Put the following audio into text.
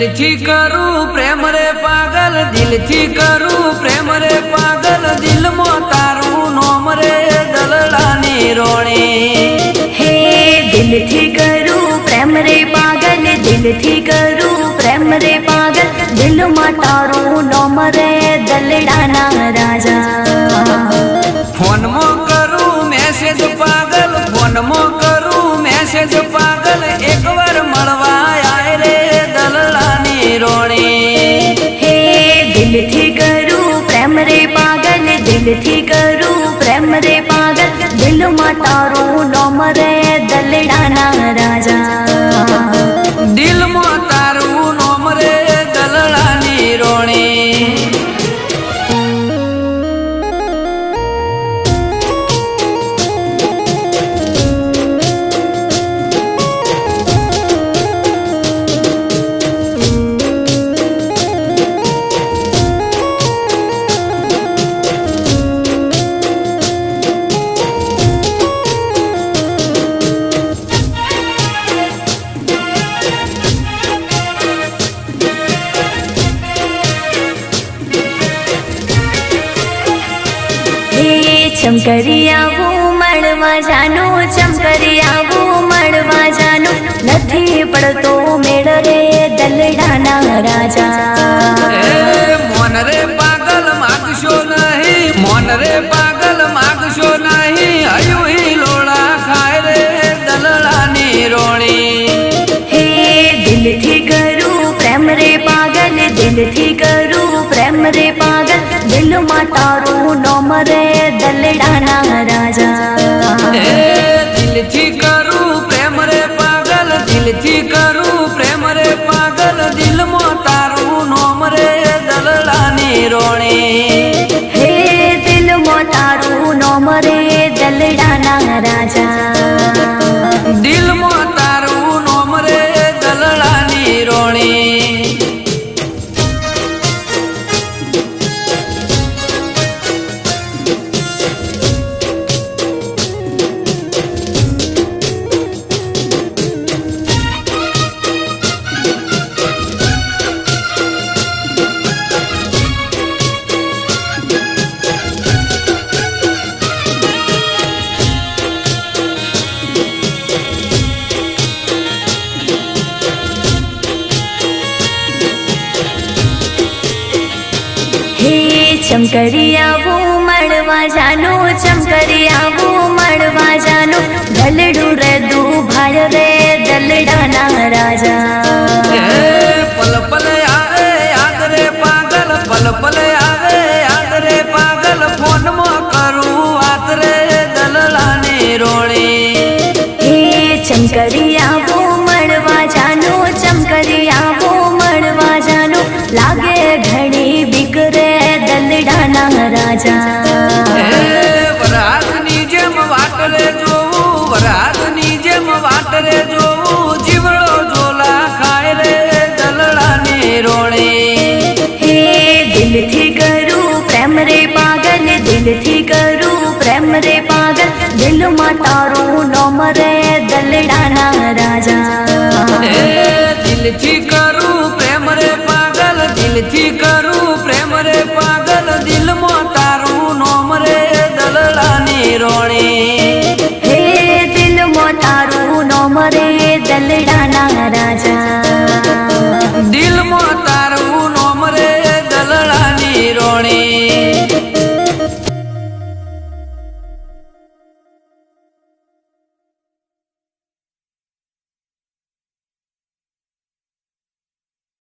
દિલથી કરું પ્રેમ રે પાગલ, દિલથી કરું પ્રેમ રે પાગલ, દિલમાં તારું નોમ રે દલડાની રોણી. હે, દિલથી કરું પ્રેમ રે પાગલ, દિલથી કરું પ્રેમ રે પાગલ, દિલમાં તારું નોમ રે દલડાના રાજા. દિલથી કરું પ્રેમ રે પાગલ. દિલમાં તારું નોમ રે દલડાના રાજા. ચમકરી આવું મળવા જાનું ચમકરી આવું મળવા જાનું. નથી પડતો મેળ રે દલડાના રાજા. મોન રે પાગલ માગશો નહીં મોન રે પાગલ માગશો નહીં. હયું હી લોડા ખાય રે દલડાની રોણી. હે દિલથી કરું પ્રેમ રે પાગલ દિલથી કરું પ્રેમ રે પાગલ. દિલમાં તારું નોમ રે દલડાના રાજા એ દિલથી કરું પ્રેમ રે પાગલ, દિલથી કરું પ્રેમ રે પાગલ, દિલમાં તારું નોમ રે દલડાની રોણી. ચમકરી આવું મળવા જાનું ચમકરી આવું મળવા જાનું. દલડું રેદું ભાળ રે દલડાના રાજા. પલ પલ આવે યાદ રે પાગલ પલ પલ આવે યાદ રે પાગલ ફોનમાં કરું વાત રે દલલાની રોણી હે ચમકરી આવું દલડાના રાજા. વરાતની જેમ વાટરે જોવું વરાતની જેમ વાટરે જોવું જીવડો ઝોલા ખાય રે દલડાની રોળે હે દિલથી કરું પ્રેમ રે પાગલ દિલથી કરું પ્રેમ રે પાગલ દિલમાં તારું નોમ રે દલડાના રાજા. દિલથી તારા રોણી.